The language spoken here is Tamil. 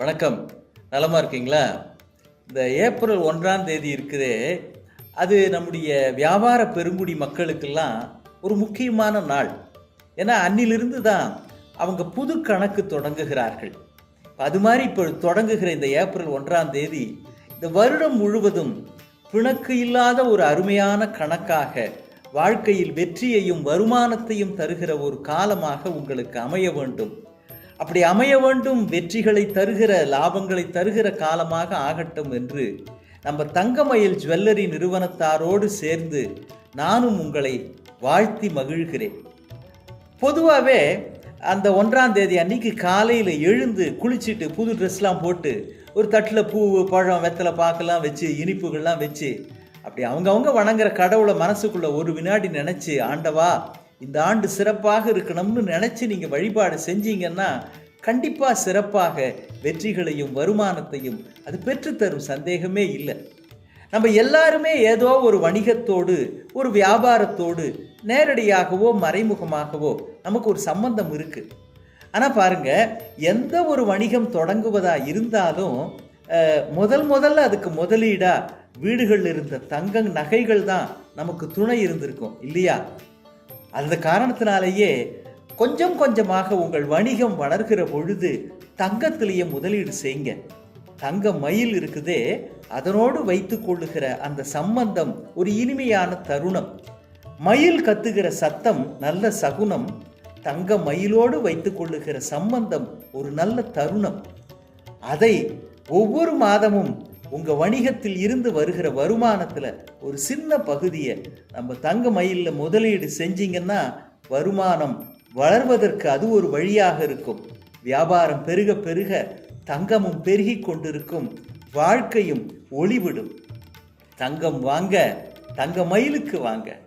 வணக்கம். நலமாக இருக்கீங்களா? இந்த ஏப்ரல் ஒன்றாம் தேதி இருக்குதே. அது நம்முடைய வியாபார பெருங்குடி மக்களுக்கெல்லாம் ஒரு முக்கியமான நாள். ஏன்னா அன்னிலிருந்து தான் அவங்க புது கணக்கு தொடங்குகிறார்கள். அது மாதிரி இப்போ தொடங்குகிற இந்த ஏப்ரல் ஒன்றாம் தேதி இந்த வருடம் முழுவதும் பிணக்கு இல்லாத ஒரு அருமையான கணக்காக வாழ்க்கையில் வெற்றியையும் வருமானத்தையும் தருகிற ஒரு காலமாக உங்களுக்கு அமைய வேண்டும். அப்படி அமைய வேண்டும் வெற்றிகளை தருகிற லாபங்களை தருகிற காலமாக ஆகட்டும் என்று நம்ம தங்கமயில் ஜுவல்லரி நிறுவனத்தாரோடு சேர்ந்து நானும் உங்களை வாழ்த்தி மகிழ்கிறேன். பொதுவாகவே அந்த ஒன்றாம் தேதி அன்னைக்கு காலையில் எழுந்து குளிச்சுட்டு புது ட்ரெஸ்லாம் போட்டு ஒரு தட்டில் பூ பழம் வெத்தலை பாக்கெல்லாம் வச்சு இனிப்புகள்லாம் வச்சு அப்படி அவங்கவுங்க வணங்குற கடவுளை மனசுக்குள்ள ஒரு வினாடி நினச்சி ஆண்டவா இந்த ஆண்டு சிறப்பாக இருக்கணும்னு நினச்சி நீங்கள் வழிபாடு செஞ்சீங்கன்னா கண்டிப்பாக சிறப்பாக வெற்றிகளையும் வருமானத்தையும் அது பெற்றுத்தரும் சந்தேகமே இல்லை. நம்ம எல்லாருமே ஏதோ ஒரு வணிகத்தோடு ஒரு வியாபாரத்தோடு நேரடியாகவோ மறைமுகமாகவோ நமக்கு ஒரு சம்பந்தம் இருக்குது ஆனால் பாருங்கள் எந்த ஒரு வணிகம் தொடங்குவதாக இருந்தாலும் முதல் முதல்ல அதுக்கு முதலீடாக வீடுகளில் இருந்த தங்க நகைகள் தான் நமக்கு துணை இருந்திருக்கும் இல்லையா? அந்த காரணத்தினாலேயே கொஞ்சம் கொஞ்சமாக உங்கள் வணிகம் வளர்கிற பொழுது தங்கத்திலேயே முதலீடு செய்யுங்க. தங்க மயில் இருக்குதே அதனோடு வைத்து கொள்ளுகிற அந்த சம்பந்தம் ஒரு இனிமையான தருணம். மயில் கத்துகிற சத்தம் நல்ல சகுனம் தங்க மயிலோடு வைத்து கொள்ளுகிற சம்பந்தம் ஒரு நல்ல தருணம். அதை ஒவ்வொரு மாதமும் உங்கள் வணிகத்தில் இருந்து வருகிற வருமானத்தில் ஒரு சின்ன பகுதியை நம்ம தங்க மயிலில் முதலீடு செஞ்சீங்கன்னா வருமானம் வளர்வதற்கு அது ஒரு வழியாக இருக்கும். வியாபாரம் பெருக பெருக தங்கமும் பெருகி கொண்டிருக்கும். வாழ்க்கையும் ஒளிவிடும். தங்கம் வாங்க தங்க மயிலுக்கு வாங்க.